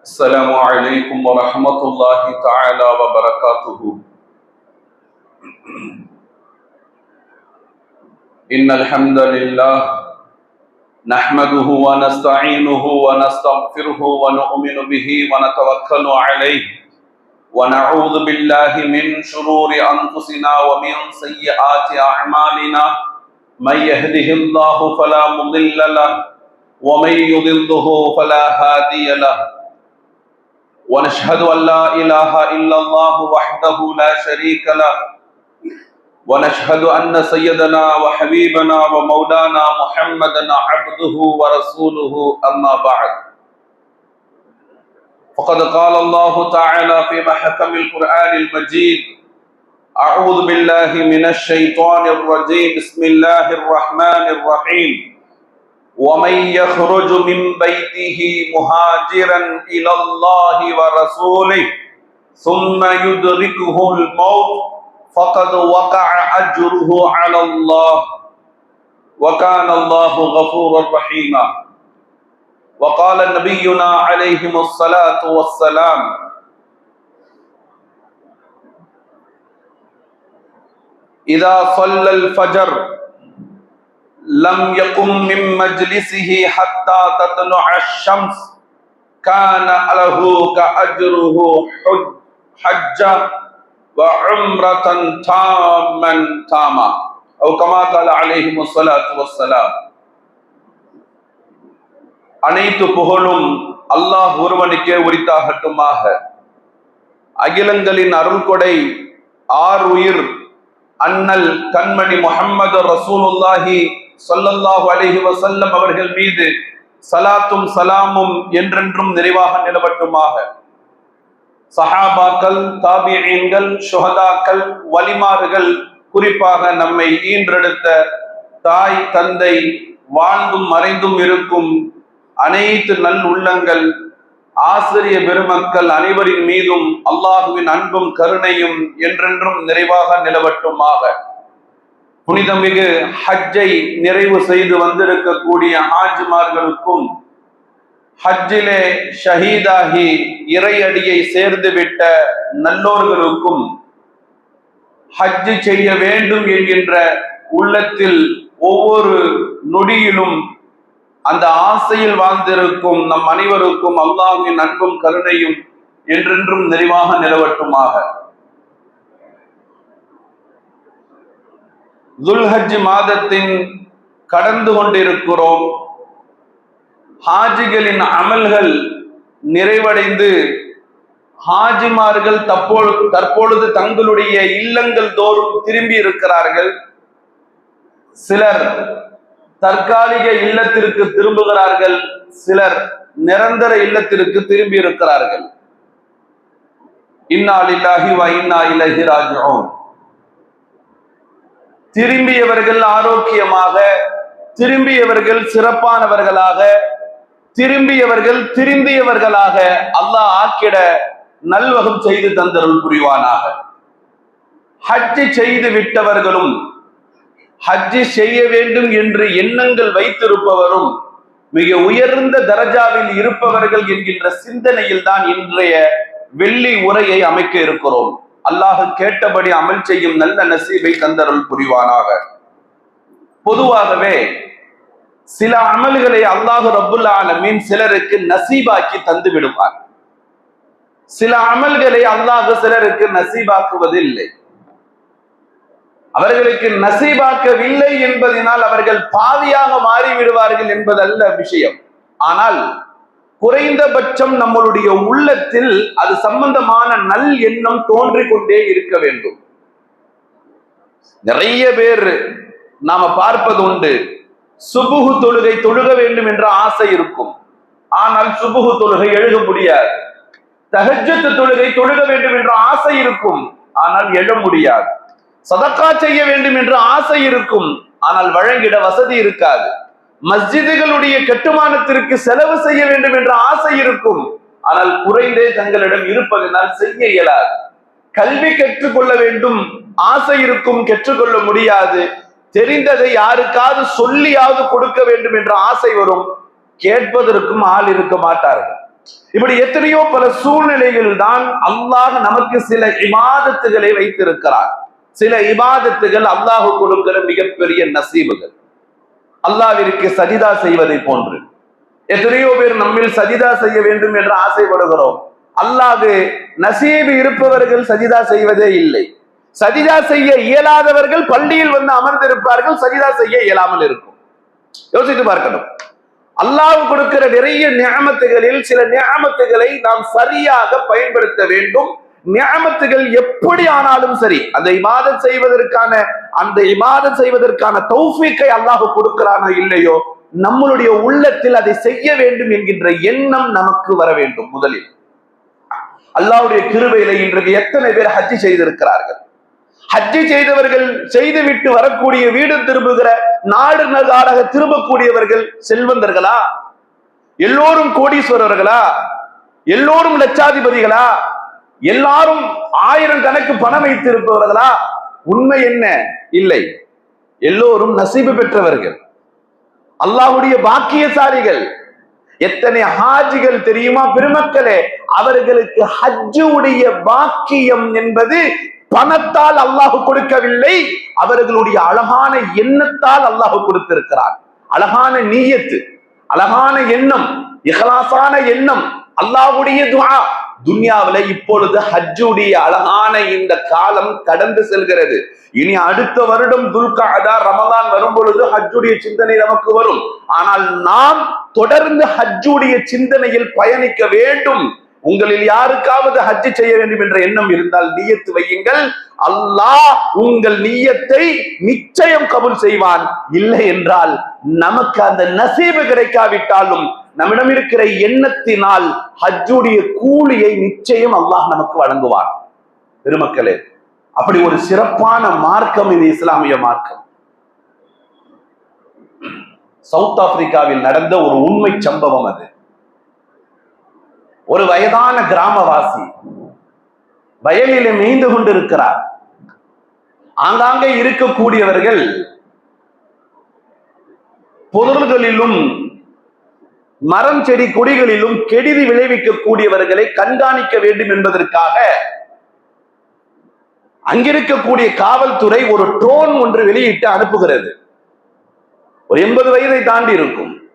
السلام عليكم ورحمة الله تعالى وبركاته. إن الحمد لله نحمده ونستعينه ونستغفره ونؤمن به ونتوكل عليه. ونعوذ بالله من شرور أنفسنا ومن سيئات أعمالنا. من يهده الله فلا مضل له ومن يضله فلا هادي له. ونشهد أن لا إله إلا الله وحده لا شريك له. ونشهد أن سيدنا وحبيبنا ومولانا محمدا عبده ورسوله أما بعد. فقد قال الله تعالى في محكم القرآن المجيد أعوذ بالله من الشيطان الرجيم. بسم الله الرحمن الرحيم. ومن يخرج من بيته مهاجرا الى الله ورسوله ثم يدركه الموت فقد وقع اجره على الله وكان الله غفورا رحيما. وقال نبينا عليهم الصلاه والسلام. اذا صلى الفجر لم يقم من مجلسه حتى تطلع الشمس كان له كأجره حج حجة وعمرة تاما تاما أو كما قال عليهم الصلاة والسلام அனைத்து புகழும் அல்லாஹ் ஒருவனுக்கே உரித்தாகட்டுமாக அகிலங்களின் அருள்கொடை ஆர் உயிர் அண்ணல் கண்மணி முஹம்மது ரசூலுல்லாஹி சொல்லல்லாஹு அலிஹி வசல்லம் அவர்கள் மீது சலாத்தும் சலாமும் என்றென்றும் நிறைவாக நிலவட்டுமாக. சஹாபாக்கள் தாபியங்கள் சுஹதாக்கள் வலிமார்கள் குறிப்பாக நம்மை ஈன்றெடுத்த தாய் தந்தை வாழ்ந்தும் மறைந்தும் இருக்கும் அனைத்து நல் உள்ளங்கள் ஆசிரிய பெருமக்கள் அனைவரின் மீதும் அல்லாஹுவின் அன்பும் கருணையும் என்றென்றும் நிறைவாக நிலவட்டுமாக. புனிதமிகு ஹஜ்ஜை நிறைவு செய்து வந்திருக்கக்கூடிய ஹாஜிமார்களுக்கும் ஹஜ்ஜிலே ஷஹீதாகி இறையடியை சேர்ந்துவிட்ட நல்லோர்களுக்கும் ஹஜ்ஜு செய்ய வேண்டும் என்கின்ற உள்ளத்தில் ஒவ்வொரு நொடியிலும் அந்த ஆசையில் வாழ்ந்திருக்கும் நம் அனைவருக்கும் அல்லாஹின் அன்பும் கருணையும் என்றென்றும் நிறைவாக நிலவட்டுமாக. துல்ஹஜ் மாதத்தின் கடந்து கொண்டிருக்கிறோம். ஹாஜிகளின் அமல்கள் நிறைவடைந்து ஹாஜிமார்கள் தப்போ தற்பொழுது தங்களுடைய இல்லங்கள் தோறும் திரும்பி இருக்கிறார்கள். சிலர் தற்காலிக இல்லத்திற்கு திரும்புகிறார்கள் சிலர் நிரந்தர இல்லத்திற்கு திரும்பி இருக்கிறார்கள். இன்னாலில்லாஹி வ இன்னா இலஹி திரும்பியவர்கள் ஆரோக்கியமாக திரும்பியவர்கள் சிறப்பானவர்களாக திரும்பியவர்கள் திரும்பியவர்களாக அல்லாஹ் ஆக்கிட நல்வகம் செய்து தந்தருள் புரிவானாக. ஹஜ்ஜி செய்து விட்டவர்களும் ஹஜ்ஜி செய்ய வேண்டும் என்று எண்ணங்கள் வைத்திருப்பவரும் மிக உயர்ந்த தரஜாவில் இருப்பவர்கள் என்கின்ற சிந்தனையில் தான் இன்றைய வெள்ளி உரையை அமைக்க இருக்கிறோம். அல்லாஹ் கேட்டபடி அமல் செய்யும் நல்ல நசீபை தந்தருள் புரிவானாக. பொதுவாகவே சில அமல்களை அல்லாஹு ரபுல் ஆலமீன் சிலருக்கு நசீபாக்கி தந்து விடுவார். சில அமல்களை அல்லாஹு சிலருக்கு நசீபாக்குவதில்லை. அவர்களுக்கு நசீபாக்கவில்லை என்பதனால் அவர்கள் பாவியாக மாறி விடுவார்கள் என்பதல்ல விஷயம். ஆனால் குறைந்தபட்சம் நம்மளுடைய உள்ளத்தில் அது சம்பந்தமான நல் எண்ணம் தோன்றிக் கொண்டே இருக்க வேண்டும். நிறைய பேர் நாம பார்ப்பது உண்டு. சுபுகு தொழுகை தொழுக வேண்டும் என்ற ஆசை இருக்கும். ஆனால் சுபுகு தொழுகை எழுத முடியாது. தகஜத்து தொழுகை தொழுக வேண்டும் என்ற ஆசை இருக்கும். ஆனால் எழ முடியாது. சதக்கா செய்ய வேண்டும் என்ற ஆசை இருக்கும். ஆனால் வழங்கிட வசதி இருக்காது. மஸ்ஜிதுகளுடைய கட்டுமானத்திற்கு செலவு செய்ய வேண்டும் என்ற ஆசை இருக்கும். ஆனால் குறைந்தே தங்களிடம் இருப்பதனால் செய்ய இயலாது. கல்வி கற்றுக்கொள்ள வேண்டும். ஆசை இருக்கும் கற்றுக்கொள்ள முடியாது. தெரிந்ததை யாருக்காவது சொல்லியாவது கொடுக்க வேண்டும் என்ற ஆசை வரும். கேட்பதற்கும் ஆள் இருக்க மாட்டார்கள். இப்படி எத்தனையோ பல சூழ்நிலைகள் தான் அல்லாஹ் நமக்கு சில இபாதத்துகளை வைத்திருக்கிறார் சில இபாதத்துகள் அல்லாஹ் கொடுக்கிற மிகப்பெரிய நசீபுகள். அல்லாவிற்கு சஜிதா செய்வதை போன்று. எத்தனையோ பேர் நம்மில் சஜிதா செய்ய வேண்டும் என்று ஆசைப்படுகிறோம். அல்லாது நசீபு இருப்பவர்கள் சஜிதா செய்வதே இல்லை. சஜிதா செய்ய இயலாதவர்கள் பள்ளியில் வந்து அமர்ந்திருப்பார்கள் சஜிதா செய்ய இயலாமல் இருக்கும். யோசித்து பார்க்கணும். அல்லாஹ் கொடுக்கிற நிறைய நியமத்துகளில் சில நியமத்துகளை நாம் சரியாக பயன்படுத்த வேண்டும். நியமத்துகள் எப்படி ஆனாலும் சரி அந்த இமாதம் செய்வதற்கான அந்த இமாதம் செய்வதற்கான தௌஃபீக்கை அல்லாஹ் கொடுக்கிறானோ இல்லையோ நம்மளுடைய உள்ளத்தில் அதை செய்ய வேண்டும் என்கின்ற எண்ணம் நமக்கு வர வேண்டும் முதலில். அல்லாவுடைய கிருவையில இன்றைக்கு எத்தனை பேர் ஹஜ்ஜி செய்திருக்கிறார்கள்? ஹஜ்ஜி செய்தவர்கள் செய்துவிட்டு வரக்கூடிய வீடு திரும்புகிற நாடு நாடக திரும்பக்கூடியவர்கள் செல்வந்தர்களா? எல்லோரும் கோடீஸ்வரர்களா? எல்லோரும் லட்சாதிபதிகளா? எல்லாரும் ஆயிரம் கணக்கு பணம் வைத்திருப்பவர்களா? உண்மை என்ன? இல்லை. எல்லோரும் நசீபு பெற்றவர்கள். அல்லாஹ்வுடைய பாக்கியசாலிகள். எத்தனை ஹாஜிகள் தெரியுமா பெருமக்களே? அவர்களுக்கு ஹஜ்ஜுடைய பாக்கியம் என்பது பணத்தால் அல்லாஹ் கொடுக்கவில்லை அவர்களுடைய அழகான எண்ணத்தால் அல்லாஹ் கொடுத்திருக்கிறார். அழகான நீயத்து அழகான எண்ணம் இஹலாசான எண்ணம் அல்லாஹ்வுடைய துவா துன்யாவில இப்பொழுது ஹஜ்ஜுடைய அழகான இந்த காலம் கடந்து செல்கிறது. இனி அடுத்த வருடம் துல்காதா ரமதான் வரும் பொழுது ஹஜ்ஜுடைய சிந்தனை நமக்கு வரும். ஆனால் நாம் தொடர்ந்து ஹஜ்ஜுடைய சிந்தனையில் பயணிக்க வேண்டும். உங்களில் யாருக்காவது ஹஜ்ஜு செய்ய வேண்டும் என்ற எண்ணம் இருந்தால் நீயத்து வையுங்கள். அல்லாஹ் உங்கள் நீயத்தை நிச்சயம் கபுல் செய்வான். இல்லை என்றால் நமக்கு அந்த நசீபு கிடைக்காவிட்டாலும் நம்மிடம் இருக்கிற எண்ணத்தினால் ஹஜ்ஜுடைய கூலியை நிச்சயம் அல்லாஹ் நமக்கு வழங்குவார் பெருமக்களே அப்படி ஒரு சிறப்பான மார்க்கம் இது இஸ்லாமிய மார்க்கம். சவுத் ஆப்பிரிக்காவில் நடந்த ஒரு உண்மை சம்பவம் அது. ஒரு வயதான கிராமவாசி வயலிலே மேய்ந்து கொண்டிருக்கிறார். ஆங்காங்கே இருக்கக்கூடியவர்கள் பொருள்களிலும் மரம் செடி கொடிகளிலும் கெடுதி விளைவிக்கக்கூடியவர்களை கண்காணிக்க வேண்டும் என்பதற்காக அங்கிருக்கக்கூடிய காவல்துறை ஒரு ட்ரோன் ஒன்று வெளியிட்டு அனுப்புகிறது. ஒரு எண்பது வயதை தாண்டி இருக்கும்.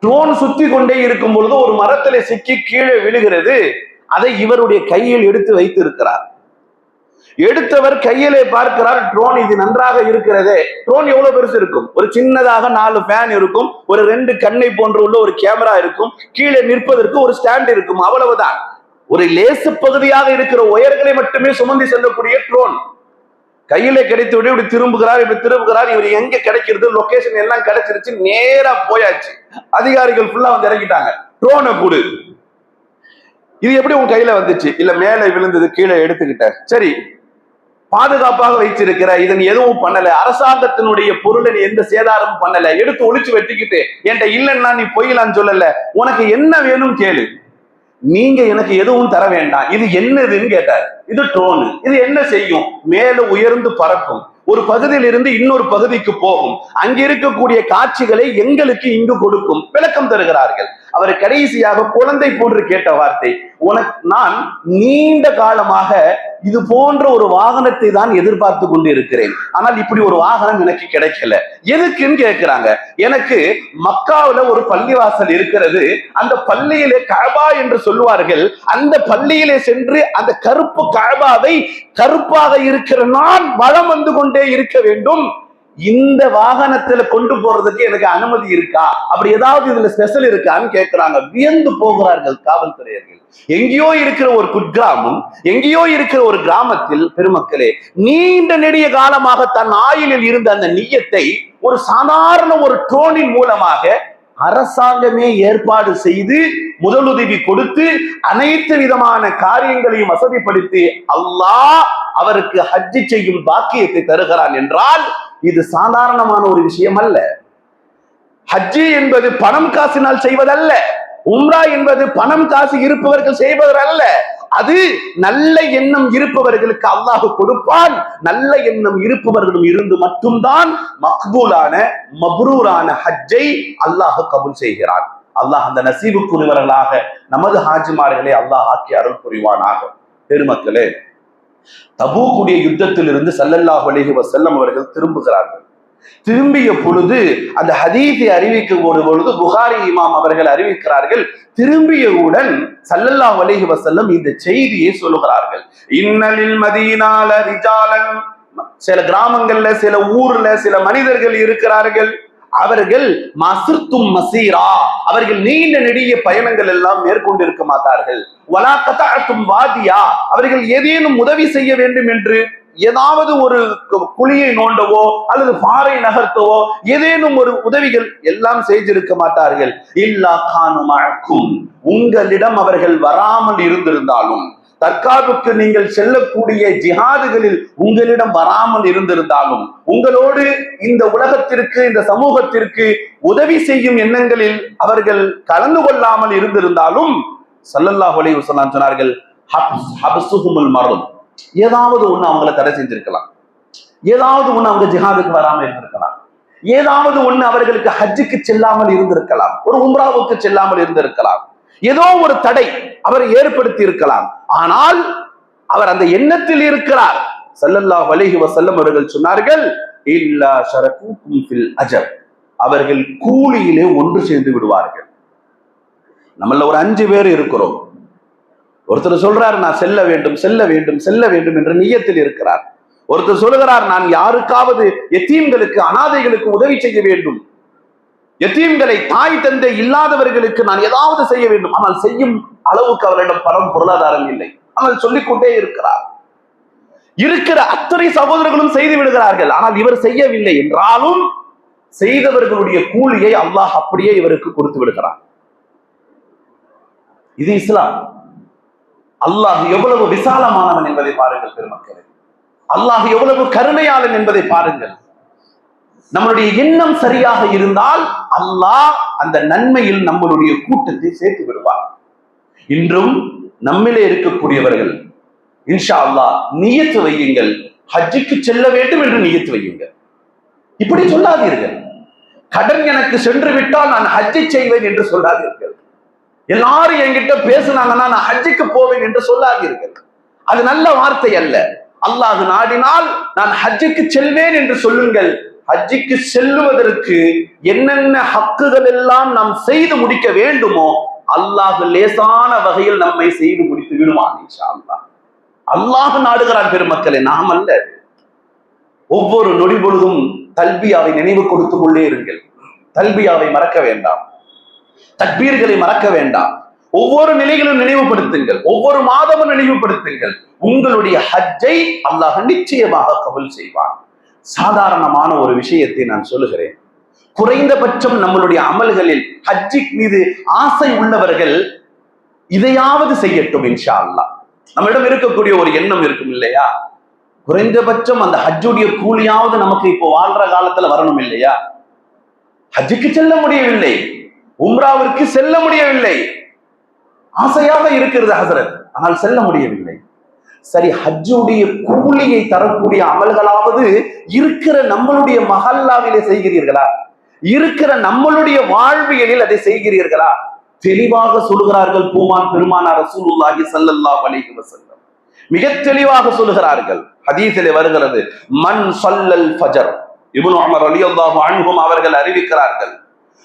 ட்ரோன் சுத்தி கொண்டே இருக்கும் பொழுது ஒரு மரத்திலே சிக்கி கீழே விழுகிறது. அதை இவருடைய கையில் எடுத்து வைத்து இருக்கிறார் எடுத்தவர் கையிலே பார்க்கிறார் ட்ரோன் இது நன்றாக இருக்கிறதே. ட்ரோன் எவ்வளவு பெருசு இருக்கும்? ஒரு சின்னதாக நாலு ஃபேன் இருக்கும் ஒரு ரெண்டு கண்ணை போன்று உள்ள ஒரு கேமரா இருக்கும் கீழே நிற்பதற்கு ஒரு ஸ்டாண்ட் இருக்கும் அவ்வளவுதான். ஒரு லேசு பகுதியாக இருக்கிற உயர்களை மட்டுமே சுமந்து செல்லக்கூடிய ட்ரோன் கையில கிடைத்து விட இப்படி திரும்புகிறார் இப்படி திரும்புகிறார் இவர் எங்க கிடைக்கிறது லொகேஷன் எல்லாம் கிடைச்சிருச்சு நேரா போயாச்சு. அதிகாரிகள் ஃபுல்லா வந்து இறங்கிட்டாங்க. ட்ரோனை கொடு. இது எப்படி உன் கையில வந்துச்சு? இல்ல மேலே விழுந்தது கீழே எடுத்துக்கிட்ட. சரி பாதுகாப்பாக வைத்திருக்கிற இதன் எதுவும் பண்ணல. அரசாங்கத்தினுடைய பொருளை எந்த சேதாரமும் பண்ணல. எடுத்து ஒழிச்சு வெட்டிக்கிட்டு என்கிட்ட இல்லைன்னா நீ பொய்யலான்னு சொல்லல. உனக்கு என்ன வேணும் கேளு. நீங்க எனக்கு எதுவும் தர வேண்டாம். இது என்னதுன்னு கேட்டார். இது ட்ரோனு இது என்ன செய்யும்? மேல உயர்ந்து பறக்கும். ஒரு பகுதியில் இருந்து இன்னொரு பகுதிக்கு போகும். அங்க இருக்கக்கூடிய காட்சிகளை எங்களுக்கு இங்கு கொடுக்கும். விளக்கம் தருகிறார்கள். அவர் கடைசியாக குழந்தை போன்று கேட்ட வார்த்தை உனக்கு நான் நீண்ட காலமாக இது போன்ற ஒரு வாகனத்தை தான் எதிர்பார்த்து கொண்டு இருக்கிறேன் ஆனால் இப்படி ஒரு வாகனம் எனக்கு கிடைக்கல. எதுக்குன்னு கேட்கிறாங்க எனக்கு மக்காவில ஒரு பள்ளிவாசல் இருக்கிறது. அந்த பள்ளியிலே கழபா என்று சொல்லுவார்கள். அந்த பள்ளியிலே சென்று அந்த கருப்பு கழபாவை கருப்பாக இருக்கிற நான் வளம் வந்து கொண்டே இருக்க வேண்டும். இந்த வாகனத்துல கொண்டு போறதுக்கு எனக்கு அனுமதி இருக்கா? அப்படி ஏதாவது இதுல ஸ்பெஷல் இருக்கான்னு கேட்கிறாங்க வியந்து போகிறார்கள் காவல்துறையர்கள். எங்கேயோ இருக்கிற ஒரு குட்கிராமம் எங்கேயோ இருக்கிற ஒரு கிராமத்தில் பெருமக்களே நீண்ட நெடிய காலமாக தன் ஆயிலில் இருந்த அந்த நீயத்தை ஒரு சாதாரண ஒரு ட்ரோனின் மூலமாக அரசாங்கமே ஏற்பாடு செய்து முதலுதவி கொடுத்து அனைத்து விதமான காரியங்களையும் வசதிப்படுத்தி அல்லாஹ் அவருக்கு ஹஜ்ஜி செய்யும் பாக்கியத்தை தருகிறான் என்றால் இது சாதாரணமான ஒரு விஷயம் அல்ல. ஹஜ்ஜி என்பது பணம் காசினால் செய்வதல்ல. உம்ரா என்பது பணம் காசு இருப்பவர்கள் செய்வதல்ல. அது நல்ல எண்ணம் இருப்பவர்களுக்கு அல்லாஹ் கொடுப்பான். நல்ல எண்ணம் இருப்பவர்களும் இருந்து மட்டும்தான் மக்பூலான மப்ரூரான ஹஜ்ஜை அல்லாஹ் கபுல் செய்கிறான். அல்லாஹ் அந்த நசீபுக்குரியவர்களாக நமது ஹாஜிமார்களை அல்லாஹ் ஆக்கி அருள் புரிவானாக. பெருமக்களே தபூக்குடைய யுத்தத்திலிருந்து சல்லல்லாஹு அலைஹி செல்லம் அவர்கள் திரும்புகிறார்கள். திரும்பிய பொழுது அந்த ஹதீஸை அறிவிக்கும் ஒரு பொழுது புகாரி இமாம் அவர்கள் அறிவிக்கிறார்கள் திரும்பியவுடன் சல்லல்லா அலைஹி வசல்லம் இந்த செய்தியை சொல்லுகிறார்கள். இன்னலில் மதீனால ரிஜாலன் சில கிராமங்கள்ல சில ஊர்ல சில மனிதர்கள் இருக்கிறார்கள். அவர்கள் மசிர்த்தும் மசீரா. அவர்கள் நீண்ட நெடிய பயணங்கள் எல்லாம் மேற்கொண்டிருக்க மாட்டார்கள். வலாக்கத்தாக்கும் வாதியா. அவர்கள் ஏதேனும் உதவி செய்ய வேண்டும் என்று ஏதாவது ஒரு குழியை நோண்டவோ அல்லது பாறை நகர்த்தவோ ஏதேனும் ஒரு உதவிகள் எல்லாம் செய்திருக்க மாட்டார்கள். இல்லா கானுமாக்கும் உங்களிடம் அவர்கள் வராமல் இருந்திருந்தாலும் தற்காப்புக்கு நீங்கள் செல்லக்கூடிய ஜிஹாதுகளில் உங்களிடம் வராமல் இருந்திருந்தாலும் உங்களோடு இந்த உலகத்திற்கு இந்த சமூகத்திற்கு உதவி செய்யும் எண்ணங்களில் அவர்கள் கலந்து கொள்ளாமல் இருந்திருந்தாலும் சல்லல்லாஹ் அலைஹி வஸல்லம் சொன்னார்கள் "ஹப்ஸ்- ஏதாவது ஒண்ணு அவங்கள தடை செஞ்சிருக்கலாம். ஏதாவது ஒண்ணு அவங்க ஜிஹாதுக்கு வராமல் இருந்திருக்கலாம். ஏதாவது ஒண்ணு அவர்களுக்கு ஹஜ்ஜுக்கு செல்லாமல் இருந்திருக்கலாம். ஒரு உம்ராவுக்கு செல்லாமல் இருந்திருக்கலாம். ஏதோ ஒரு தடை அவர் ஏற்படுத்தி இருக்கலாம். ஆனால் அவர் அந்த எண்ணத்தில் இருக்கிறார். ஸல்லல்லாஹு வலிஹி வசல்லம் அவர்கள் சொன்னார்கள் இல்லா ஷரகூக்கும் ஃபில் அஜர். அவர்கள் கூலியிலே ஒன்று சேர்ந்து விடுவார்கள். நம்மள ஒரு அஞ்சு பேர் இருக்கிறோம். ஒருத்தர் சொல்றாரு நான் செல்ல வேண்டும் செல்ல வேண்டும் செல்ல வேண்டும் என்ற நியத்தில் இருக்கிறார். ஒருத்தர் சொல்லுகிறார் நான் யாருக்காவது எத்தீம்களுக்கு அனாதைகளுக்கு உதவி செய்ய வேண்டும். எத்தீம்களை தாய் தந்தை இல்லாதவர்களுக்கு நான் ஏதாவது செய்ய வேண்டும். ஆனால் செய்யும் அளவுக்கு அவரிடம் பணம் பொருளாதாரம் இல்லை. ஆனால் சொல்லிக்கொண்டே இருக்கிறார். இருக்கிற அத்தனை சகோதரர்களும் செய்து விடுகிறார்கள். ஆனால் இவர் செய்யவில்லை என்றாலும் செய்தவர்களுடைய கூலியை அல்லாஹ் அப்படியே இவருக்கு கொடுத்து விடுகிறார் இது இஸ்லாம். அல்லாஹ் எவ்வளவு விசாலமானவன் என்பதை பாருங்கள் பெருமக்களே. அல்லாஹ் எவ்வளவு கருணையாளன் என்பதை பாருங்கள். நம்மளுடைய எண்ணம் சரியாக இருந்தால் அல்லாஹ் அந்த நன்மையில் நம்மளுடைய கூட்டத்தை சேர்த்து விடுவார். இன்றும் நம்மிலே இருக்கக்கூடியவர்கள் இன்ஷா அல்லாஹ் நியத்து வையுங்கள். ஹஜ்ஜுக்கு செல்ல வேண்டும் என்று நியத்து வையுங்கள். இப்படி சொல்லாதீர்கள். கடன் எனக்கு சென்று விட்டால் நான் ஹஜ்ஜை செய்வேன் என்று சொல்லாதீர்கள். எல்லாரும் என்கிட்ட பேசுனாங்கன்னா நான் ஹஜ்ஜுக்கு போவேன் என்று சொல்லாதீர்கள். அது நல்ல வார்த்தை அல்ல. அல்லாஹ் நாடினால் நான் ஹஜ்ஜுக்கு செல்வேன் என்று சொல்லுங்கள். ஹஜ்ஜிக்கு செல்லுவதற்கு என்னென்ன ஹக்குகள் எல்லாம் நாம் செய்து முடிக்க வேண்டுமோ அல்லாஹ் லேசான வகையில் நம்மை செய்து முடித்து விடுவான் இன்ஷா அல்லாஹ் அல்லாஹ் நாடுகிறான் நாம் அல்ல. ஒவ்வொரு நொடி பொழுதும் தல்பியாவை நினைவு கொடுத்துக் கொண்டே இருங்கள். தல்பியாவை மறக்க வேண்டாம். தக்பீர்களை மறக்க வேண்டாம். ஒவ்வொரு நிலைகளும் நினைவுபடுத்துங்கள். ஒவ்வொரு மாதமும் நினைவுபடுத்துங்கள். உங்களுடைய ஹஜ்ஜை அல்லாஹ் நிச்சயமாக கபல் செய்வான். சாதாரணமான ஒரு விஷயத்தை நான் சொல்லுகிறேன். குறைந்தபட்சம் நம்மளுடைய அமல்களில் ஹஜ்ஜிக் மீது ஆசை உள்ளவர்கள் இதையாவது செய்யட்டும் இன்ஷா அல்லாஹ் நம்மிடம் இருக்கக்கூடிய ஒரு எண்ணம் இருக்கும் இல்லையா? குறைந்தபட்சம் அந்த ஹஜ்ஜுடைய கூலியாவது நமக்கு இப்போ வாழ்ற காலத்துல வரணும் இல்லையா? ஹஜ்ஜுக்கு செல்ல முடியவில்லை. உம்ராவிற்கு செல்ல முடியவில்லை. ஆசையாக இருக்கிறது ஹசரத். ஆனால் செல்ல முடியவில்லை. சரி ஹஜ்ஜுடைய கூலியை தரக்கூடிய அமல்களாவது இருக்கிற நம்மளுடைய மஹல்லாவிலே செய்கிறீர்களா? இருக்கிற நம்மளுடைய வாழ்வியலில் அதை செய்கிறீர்களா? தெளிவாக சொல்கிறார்கள் பூமான் பெருமானார் ரசூலுல்லாஹி சல்லல்லாஹு அலைஹி வஸல்லம். மிக தெளிவாக சொல்லுகிறார்கள். ஹதீஸிலே வருகிறது மன் சல்லல் ஃபஜர். இப்னு உமர் ரலியல்லாஹு அன்ஹும் அவர்கள் அறிவிக்கிறார்கள்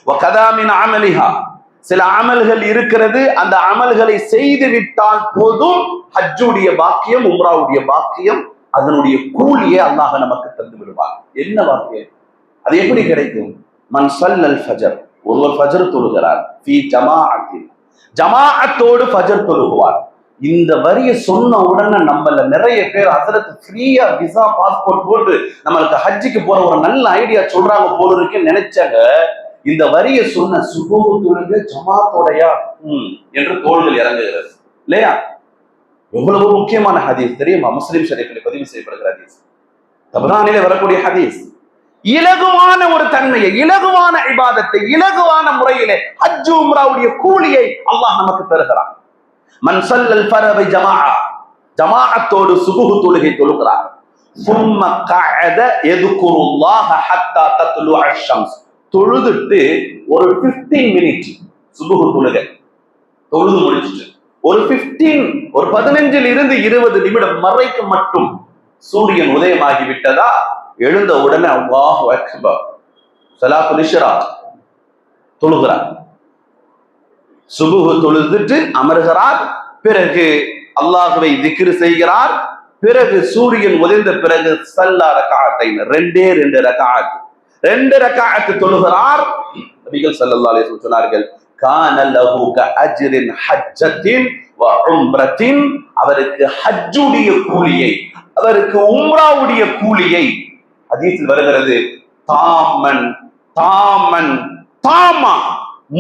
வகதா மின் அமலிஹா. சில அமல்கள் இருக்கிறது. அந்த அமல்களை செய்து விட்டால் போதும் ஹஜ்ஜுடைய பாக்கியம் உம்ராவுடைய பாக்கியம் அதனுடைய கூலியை அல்லாஹ் நமக்கு தந்து விடுவார் என்ன வாக்கியம் அது எப்படி கிடைக்கும்? மன் ஸல்லல் ஃபஜர். ஒருவர் ஃபஜர் தொழுகிறார். ஃபி ஜமாஅத்தில் ஜமாஅத்தோடு ஃபஜர் தொழுகுவார். இந்த வரியை சொன்ன உடனே நம்மள நிறைய பேர் அதற்கு ஃப்ரீயா விசா பாஸ்போர்ட் போட்டு நம்மளுக்கு ஹஜ்ஜுக்கு போற ஒரு நல்ல ஐடியா சொல்றாங்க போல இருக்குன்னு நினைச்சாங்க. இந்த வரியை சொன்ன சுபோகு தொழுகு ஜமாத்தோடையா என்று தோள்கள் இறங்குகிறது. இல்லையா? எவ்வளவு முக்கியமான ஹதீஸ் தெரியுமா? முஸ்லிம் ஷரீஃபில் பதிவு செய்யப்படுகிற ஹதீஸ். தபரானிலே வரக்கூடிய ஹதீஸ். இலகுவான ஒரு தன்மையை இலகுவான இபாதத்தை இலகுவான முறையிலே ஹஜ்ஜு உம்ராவுடைய கூலியை அல்லாஹ் நமக்கு தருகிறான். மன் சல்லல் ஃபரவை ஜமாஅ. ஜமாஅத்தோடு சுபுஹு தொழுகை தொழுகிறார். சும்ம கஅத யذ்குருல்லாஹ ஹத்தா தத்லுஅ ஷம்ஸ். தொழுதுட்டு ஒரு 15 மினிட் சுபுகு தொழுகை. தொழுது முடிச்சிட்டு. ஒரு 15 ஒரு பதினஞ்சில் இருந்து இருபது நிமிடம் மறைக்கு மட்டும் சூரியன் உதயமாகி விட்டதா? எழுந்த உடனே அல்லாஹ் அக்பர் சலாத்து நிஷரா தொழுகிறார். சுபுகு தொழுதுட்டு அமர்கிறார். பிறகு அல்லாஹுவை திக்ரு செய்கிறார். பிறகு சூரியன் உதைந்த பிறகு சல்லா ரகாத்தை ரெண்டே ரெண்டு ரகாத்து ரெண்டு ரகாத்து தொழுகிறார். நபிகள் ஸல்லல்லாஹு அலைஹி சொன்னார்கள் ஹஜ்ஜத்தின் வ உம்ரத்தின். அவருக்கு ஹஜ்ஜுடைய கூலியை அவருக்கு உம்ராவுடைய கூலியை அதீசில் வருகிறது தாமன் தாமன் தாமா.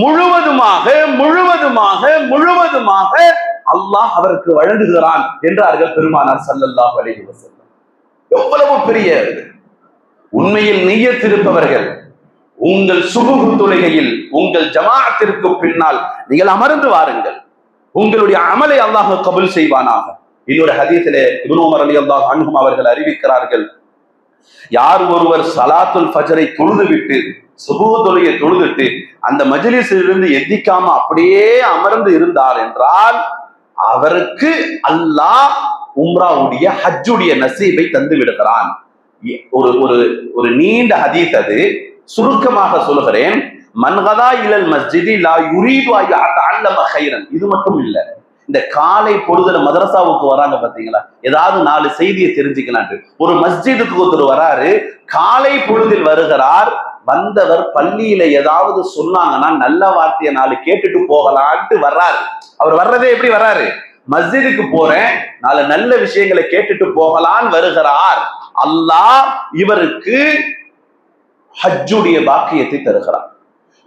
முழுவதுமாக முழுவதுமாக முழுவதுமாக அல்லாஹ் அவருக்கு வழங்குகிறான் என்றார்கள் பெருமானார் சல்லல்லாஹ் அலைஹி வஸல்லம். எவ்வளவு பெரிய இது. உண்மையில் நீயத்திருப்பவர்கள். உங்கள் சுபுகு தொழுகையில் உங்கள் ஜமாத்திற்கு பின்னால் நீங்கள் அமர்ந்து வாருங்கள். உங்களுடைய அமலை அல்லாஹ் கபுல் செய்வானாக. இன்னொரு ஹதீசிலே இபுனோமர் அலி அல்லாஹ் அன்ஹும் அவர்கள் அறிவிக்கிறார்கள். யார் ஒருவர் சலாத்துல் ஃபஜரை தொழுது விட்டு சுபுகு தொழுகை தொழுதுட்டு அந்த மஜிலிசிலிருந்து எந்திக்காம அப்படியே அமர்ந்து இருந்தார் என்றால் அவருக்கு அல்லாஹ் உம்ராவுடைய ஹஜ்ஜுடைய நசீபை தந்து விடுகிறான் ஒரு ஒரு ஒரு நீண்ட ஹதீஸ் அது. சுருக்கமாக சொல்கிறேன் மன்கதா இலல் மஸ்ஜிதி லா யுரீது அல்லம ஹைரன் இது மட்டும் இல்லை. இந்த காலை பொழுதுல மதரசாவுக்கு வராங்க பாத்தீங்களா? ஏதாவது நாலு செய்தியை தெரிஞ்சுக்கலான்ட்டு. ஒரு மஸ்ஜிதுக்கு ஒருத்தர் வராரு. காலை பொழுதில் வருகிறார். வந்தவர் பள்ளியில ஏதாவது சொன்னாங்கன்னா நல்ல வார்த்தையை நாலு கேட்டுட்டு போகலான்ட்டு வர்றாரு. அவர் வர்றதே எப்படி வர்றாரு? மஸ்ஜிதுக்கு போறேன். நாலு நல்ல விஷயங்களை கேட்டுட்டு போகலான்னு வருகிறார். அல்லாஹ் இவருக்கு ஹஜ்ஜுடைய பாக்கியத்தை தருகிறார்.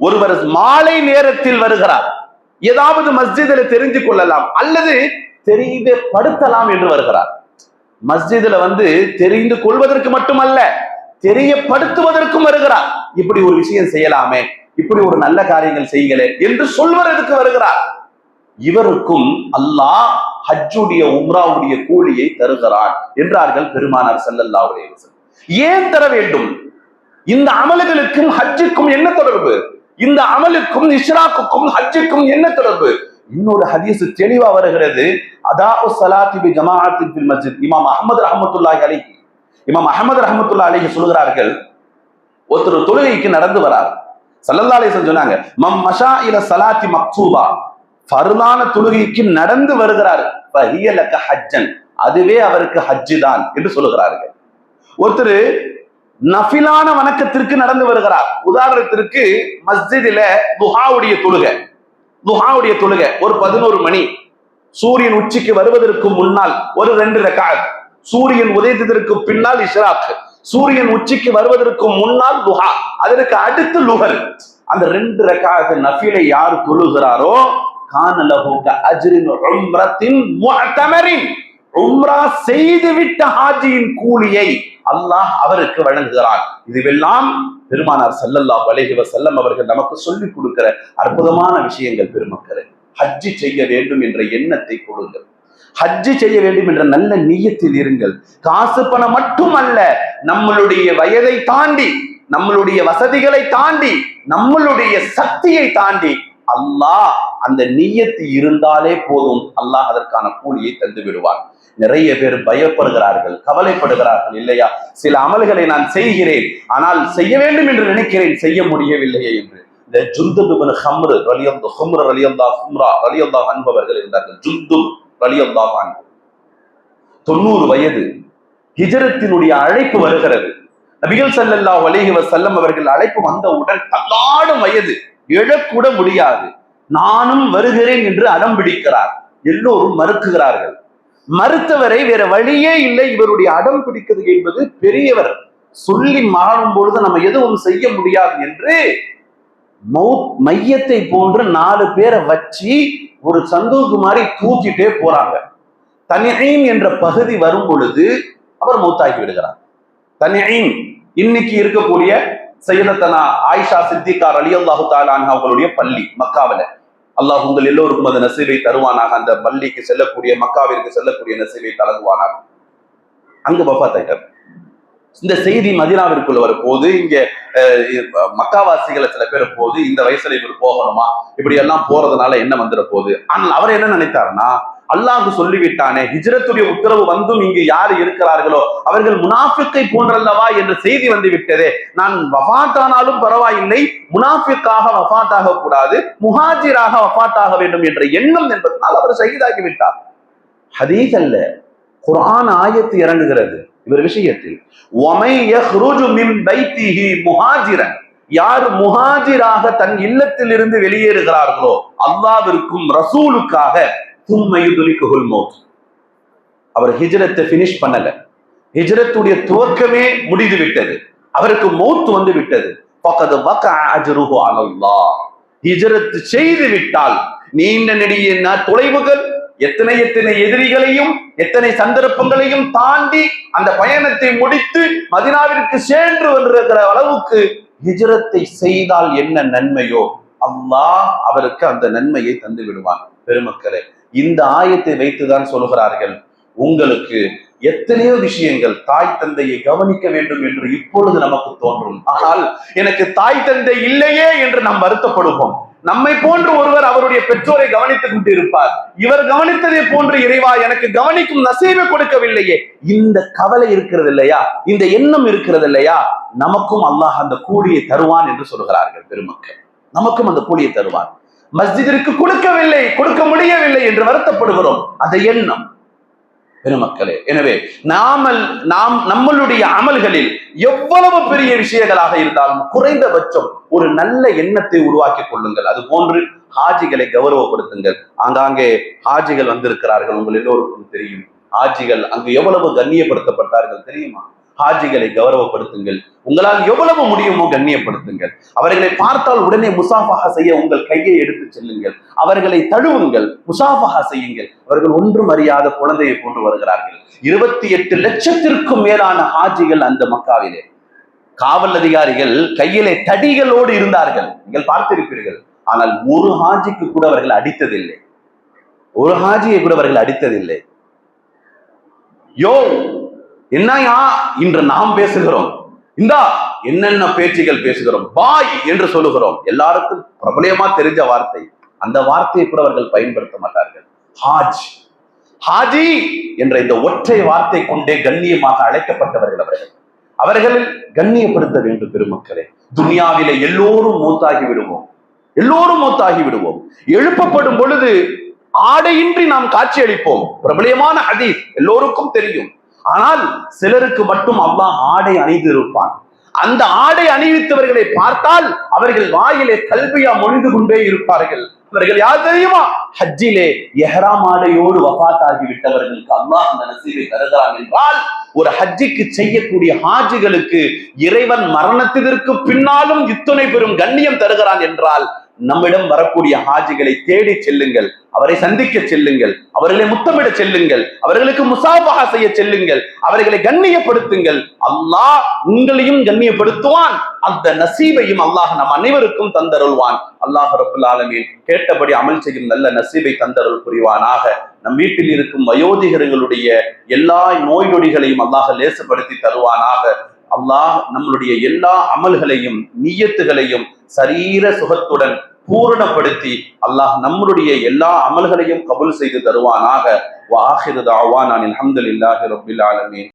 ஒருவர் மாலை நேரத்தில் வருகிறார். ஏதாவது மஸ்ஜிதில் தெரிந்து கொள்ளலாம் அல்லது தெரிந்து படுத்தலாம் என்று வருகிறார். மஸ்ஜிதுல வந்து தெரிந்து கொள்வதற்கு மட்டுமல்ல தெரியப்படுத்துவதற்கும் வருகிறார். இப்படி ஒரு விஷயம் செய்யலாமே இப்படி ஒரு நல்ல காரியங்கள் செய்யுங்களே என்று சொல்வதற்கு வருகிறார். இவருக்கும் அல்லாஹ் ஹஜ்ஜுடைய உம்ராவுடைய கூலியை தருகிறான் என்றார்கள் பெருமானார் செல்லல்லா ஏன் தர வேண்டும்? இந்த அமல்களுக்கும் ஹஜ்ஜுக்கும் என்ன தொடர்பு? இந்த அமலுக்கும் இஷ்ராக்குக்கும் ஹஜ்ஜுக்கும் என்ன தொடர்பு? இன்னொரு ஹதீசு தெளிவா வருகிறது. அதாவு ஸலாத்தி ஜமாஅத்தின் மஸ்ஜித். இமாம் அஹ்மத் ரஹமத்துல்லாஹி அலைஹி. இமாம் அஹ்மத் ரஹமத்துல்லா அலைஹி சொல்கிறார்கள் ஒருத்தர் தொழுகைக்கு நடந்து வரார். சல்லல்லா அலைஹி சொன்னாங்க மம் மஷா இல சலாத்தி மக்சூபா ஃபருதான தொழுகைக்கு நடந்து வருகிறார். ஹஜ்ஜன். அதுவே அவருக்கு ஹஜ்ஜு தான் என்று சொல்லுகிறார்கள். ஒருத்தர் நஃபிலான வணக்கத்திற்கு நடந்து வருகிறார். உதாரணத்திற்கு மஸ்ஜிதில துஹாவுடைய தொழுகை. துஹாவுடைய தொழுகை. ஒரு பதினோரு மணி. சூரியன் உச்சிக்கு வருவதற்கு முன்னால் ஒரு ரெண்டு ரக்காத் சூரியன் உதயத்திற்கு பின்னால் இஷ்ராக் சூரியன் உச்சிக்கு வருவதற்கு முன்னால் துஹா. அதற்கு அடுத்து லுகர் அந்த ரெண்டு ரெக்காக நஃபிலை யார் தொழுகிறாரோ கான அஜ்ரின் உம்ரத்தின் முஅத்தமரின். உம்ரா செய்துவிட்ட ஹாஜியின் கூலியை அல்லாஹ் அவருக்கு வழங்குகிறான். இதுவெல்லாம் பெருமானார் ஸல்லல்லாஹு அலைஹி செல்லம் அவர்கள் நமக்கு சொல்லிக் கொடுக்கிற அற்புதமான விஷயங்கள் பெருமக்களே. ஹஜ்ஜி செய்ய வேண்டும் என்ற எண்ணத்தை கொடுங்கள். ஹஜ்ஜி செய்ய வேண்டும் என்ற நல்ல நீயத்தில் இருங்கள். காசு பணம் மட்டுமல்ல நம்மளுடைய வயதை தாண்டி நம்மளுடைய வசதிகளை தாண்டி நம்மளுடைய சக்தியை தாண்டி அல்லாஹ் அந்த நீயத்து இருந்தாலே போதும். அல்லாஹ் அதற்கான கூலியை தந்து விடுவார் நிறைய பேர் பயப்படுகிறார்கள் கவலைப்படுகிறார்கள் இல்லையா? சில அமல்களை நான் செய்கிறேன் ஆனால் செய்ய வேண்டும் என்று நினைக்கிறேன் செய்ய முடியவில்லையே என்று. இந்த ஜுந்துபின் ஹம்ரு ரலியந்தா ஹம்ரு ரலியந்தா ஹும்ரா ரலியந்தா அன்பவர்கள் இருந்தார்கள். ஜுந்துப் ரலியந்தா தொண்ணூறு வயது ஹிஜரத்தினுடைய அழைப்பு வருகிறது. நபிகள் சல்லல்லா அலைஹி வசல்லம் அவர்கள் அழைப்பு வந்தவுடன் தள்ளாடும் வயது எழக்கூட முடியாது. நானும் வருகிறேன் என்று அடம் பிடிக்கிறார். எல்லோரும் மறுக்குகிறார்கள். மறுத்தவரை வேற வழியே இல்லை. இவருடைய அடம் பிடிக்கிறது என்பது பெரியவர் சொல்லி மாறும் பொழுது நம்ம எதுவும் செய்ய முடியாது என்று மையத்தை போன்று நாலு பேரை வச்சு ஒரு சந்தூக்கு மாதிரி தூக்கிட்டே போறாங்க. தனியீன் என்ற பகுதி வரும் பொழுது அவர் மூத்தாகி விடுகிறார். தனியீன் இன்னைக்கு இருக்கக்கூடிய சையதத்தனா ஆயிஷா சித்திகார் அலி அல்லாஹு தாலான் அவங்களுடைய பள்ளி மக்காவில. அல்லாஹ் உங்கள் எல்லோருக்கும் அந்த நசீவை தருவானாக. அந்த பள்ளிக்கு செல்லக்கூடிய மக்காவிற்கு செல்லக்கூடிய நசீவை தலங்குவானாக அங்கு பப்பா ஆயிட்டார். இந்த செய்தி மதினாவிற்குள்ள வரும்போது இங்க அஹ், மக்காவாசிகளை சில பேர் போது இந்த வயசுல இவர் போகணுமா? இப்படி எல்லாம் போறதுனால என்ன வந்துட போகுது ஆனால் அவர் என்ன நினைத்தாருன்னா அல்லாஹ் சொல்லிவிட்டானே ஹிஜ்ரத்துடைய உத்தரவு வந்தும் இங்கு யார் இருக்கிறார்களோ அவர்கள் முனாஃபிக்கை போன்றல்லவா என்ற செய்தி வந்து விட்டதே. நான் வஃத்தானாலும் பரவாயில்லை முனாஃபிக்காக வஃபாத்தாக கூடாது முஹாஜிராக வஃபாத்தாக வேண்டும் என்ற எண்ணம் என்பதனால் அவர் ஷஹீதாகி விட்டார். ஹதீஸ் அல்ல குரான் ஆயத்து இறங்குகிறது. இவர் விஷயத்தில் முஹாஜிரன். யார் முஹாஜிராக தன் இல்லத்தில் இருந்து வெளியேறுகிறார்களோ அல்லாவிற்கும் ரசூலுக்காக தும்மையுதுலிக்குகுல் மௌத். அவர் ஹிஜ்ரத்தை பினிஷ் பண்ணல. ஹிஜ்ரத்துடைய துவக்கமே முடிந்து விட்டது. அவருக்கு மௌத் வந்து விட்டது. பக்கத்து வக்க அஜ்ருஹு அலல்லாஹ். ஹிஜ்ரத் செய்து விட்டால் நீண்ட நெடிய தொலைவுகள்? எத்தனை எத்தனை எதிரிகளையும் எத்தனை சந்தர்ப்பங்களையும் தாண்டி அந்த பயணத்தை முடித்து மதினாவிற்கு சென்று வந்திருக்கிற அளவுக்கு ஹிஜரத்தை செய்தால் என்ன நன்மையோ? அல்லாஹ் அவருக்கு அந்த நன்மையை தந்து விடுவான். பெருமக்களே இந்த ஆயத்தை வைத்துதான் சொல்கிறார்கள். உங்களுக்கு எத்தனையோ விஷயங்கள் தாய் தந்தையை கவனிக்க வேண்டும் என்று இப்பொழுது நமக்கு தோன்றும். ஆனால் எனக்கு தாய் தந்தை இல்லையே என்று நாம் வருத்தப்படுவோம். நம்மை போன்று ஒருவர் அவருடைய பெற்றோரை கவனித்துக் கொண்டிருப்பார். இவர் கவனித்ததை போன்று இறைவா எனக்கு கவனிக்கும் நசீவை கொடுக்கவில்லையே. இந்த கவலை இருக்கிறது இல்லையா? இந்த எண்ணம் இருக்கிறது இல்லையா? நமக்கும் அல்லாஹ் அந்த கூலியை தருவான் என்று சொல்கிறார்கள் பெருமக்கள். நமக்கும் அந்த கூலியை தருவான். மஸ்ஜிதிற்கு கொடுக்கவில்லை கொடுக்க முடியவில்லை என்று வருத்தப்படுகிறோம். அந்த எண்ணம். பெருமக்களே. எனவே நாமல் நாம் நம்மளுடைய அமல்களில் எவ்வளவு பெரிய விஷயங்களாக இருந்தாலும் குறைந்தபட்சம் ஒரு நல்ல எண்ணத்தை உருவாக்கி கொள்ளுங்கள். அது போன்று ஹாஜிகளை கௌரவப்படுத்துங்கள். ஆங்காங்கே ஹாஜிகள் வந்திருக்கிறார்கள். உங்கள் எல்லோருக்கும் தெரியும். ஹாஜிகள் அங்கு எவ்வளவு கண்ணியப்படுத்தப்பட்டார்கள் தெரியுமா? ஹாஜிகளை கௌரவப்படுத்துங்கள். உங்களால் எவ்வளவு முடியுமோ கண்ணியப்படுத்துங்கள். அவர்களை பார்த்தால் உடனே முசாஃபாக செய்ய உங்கள் கையை எடுத்து செல்லுங்கள். அவர்களை தழுவுங்கள் முசாஃபாக செய்யுங்கள். அவர்கள் ஒன்றும் அறியாத குழந்தையை கொண்டு வருகிறார்கள். இருபத்தி எட்டு லட்சத்திற்கும் மேலான ஹாஜிகள் அந்த மக்காவிலே. காவல் அதிகாரிகள் கையிலே தடிகளோடு இருந்தார்கள். நீங்கள் பார்த்திருப்பீர்கள். ஆனால் ஒரு ஹாஜிக்கு கூட அவர்கள் அடித்ததில்லை. ஒரு ஹாஜியை கூட அவர்கள் அடித்ததில்லை. யோ என்னையா இன்று நாம் பேசுகிறோம்? இந்தா என்னென்ன பேச்சுகள் பேசுகிறோம்? பாய் என்று சொல்லுகிறோம். எல்லாருக்கும் பிரபலயமா தெரிஞ்ச வார்த்தை. அந்த வார்த்தையை கூட அவர்கள் பயன்படுத்த மாட்டார்கள். ஹாஜ். ஹாஜி என்ற இந்த ஒற்றை வார்த்தை கொண்டே கண்ணியமாக அழைக்கப்பட்டவர்கள் அவர்கள். அவர்களில் கண்ணியப்படுத்த வேண்டும் பெருமக்களே. துனியாவிலே எல்லோரும் மூத்தாகி விடுவோம். எல்லோரும் மூத்தாகி விடுவோம். எழுப்பப்படும் பொழுது ஆடையின்றி நாம் காட்சியளிப்போம். பிரபலமான ஹதீஸ் எல்லோருக்கும் தெரியும். ஆனால் சிலருக்கு மட்டும் அல்லாஹ் ஆடை அணிந்து இருப்பான் அந்த ஆடை அணிவித்தவர்களை பார்த்தால் அவர்கள் வாயிலே கல்வியா மொழிந்து கொண்டே இருப்பார்கள். அவர்கள் யார் தெரியுமா? ஹஜ்ஜிலே எஹராம் ஆடையோடு வஃபாத்தாகி விட்டவர்களுக்கு அல்லாஹ் அந்த நசீவை தருகிறான் என்றால் ஒரு ஹஜ்ஜிக்கு செய்யக்கூடிய ஹாஜிகளுக்கு இறைவன் மரணத்திற்கு பின்னாலும் இத்துணை பெரும் கண்ணியம் தருகிறான் என்றால் நம்மிடம் வரக்கூடிய ஹாஜிகளை தேடி செல்லுங்கள் அவரை சந்திக்க செல்லுங்கள் அவர்களை முத்தமிட செல்லுங்கள் அவர்களுக்கு முசாபகா செய்ய செல்லுங்கள் அவர்களை கண்ணியப்படுத்துங்கள். அல்லாஹ் உங்களையும் கண்ணியப்படுத்துவான். அந்த நசீபையும் அல்லாஹ் நம் அனைவருக்கும் தந்தருள்வான். அல்லாஹ் ரபுல் ஆலமீன் கேட்டபடி அமல் செய்யும் நல்ல நசீபை தந்தருள் புரிவானாக. நம் வீட்டில் இருக்கும் வயோதிகர்களுடைய எல்லா நோய் நொடிகளையும் அல்லாஹ் லேசுபடுத்தி தருவானாக. அல்லாஹ் நம்மளுடைய எல்லா அமல்களையும் நியத்துகளையும் சரீர சுகத்துடன் பூரணப்படுத்தி அல்லாஹ் நம்மளுடைய எல்லா அமல்களையும் கபுல் செய்து தருவானாக. வாஹிரு தாவான் அல்ஹம்துலில்லாஹி ரப்பில் ஆலமீன்.